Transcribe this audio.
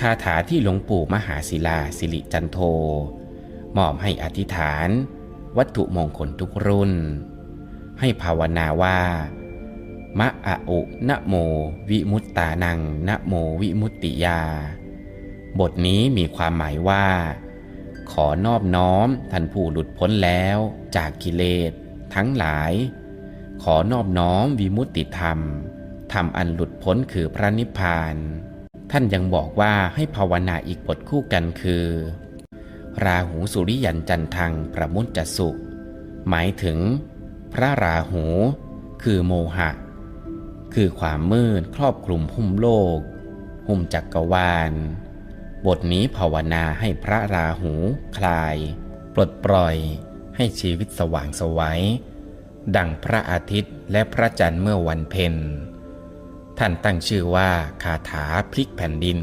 คาถาที่หลวงปู่มหาศิลาสิริจันโท มอบให้อธิษฐาน วัตถุมงคลทุกรุ่น ให้ภาวนาว่ามะอะอุนะโม วิมุตตานังนะโมวิมุตติยา บทนี้มีความหมายว่า ขอนอบน้อมท่านผู้หลุดพ้นแล้วจากกิเลสทั้งหลาย ขอนอบน้อมวิมุตติธรรม ธรรมอันหลุดพ้นคือพระนิพพาน ท่านยังบอกว่าให้ภาวนาอีกบทคู่กันคือ ราหูสุริยันจันทังประมุตจสุ หมายถึง พระราหู คือโมหะ คือความมืดครอบคลุมหุ้มโลก หุ้มจักกรวาล บทนี้ภาวนาให้พระราหู คลาย ปลดปล่อย ให้ชีวิตสว่างไสวัยดังพระอาทิตย์และพระจันทร์เมื่อวันเพ็ญ ท่านตั้งชื่อว่าคาถาพลิกแผ่นดิน